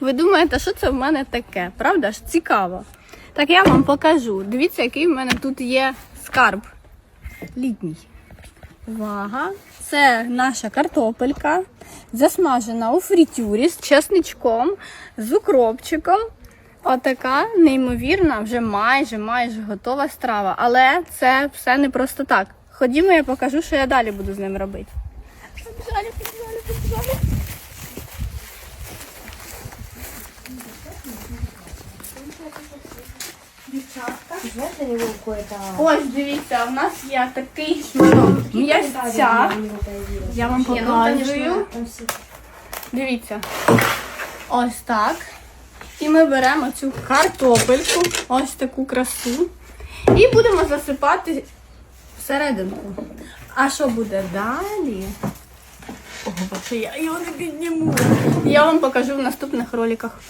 Ви думаєте, що це в мене таке? Правда ж? Цікаво. Так я вам покажу. Дивіться, який в мене тут є скарб. Літній. Увага! Це наша картопелька, засмажена у фритюрі з чесничком, з укропчиком. Отака неймовірна, вже майже майже готова страва. Але це все не просто так. Ходімо, я покажу, що я далі буду з ним робити. Побіжали, побіжали. Какое-то... Ось дивіться, у нас є такий шматок м'ясця. Я вам Не, ну, показую. там. Дивіться. Ось так. І ми беремо цю картопельку, ось таку красу, і будемо засипати всерединку. А що буде далі? Ого, що я його не підніму. Я вам покажу в наступних роликах.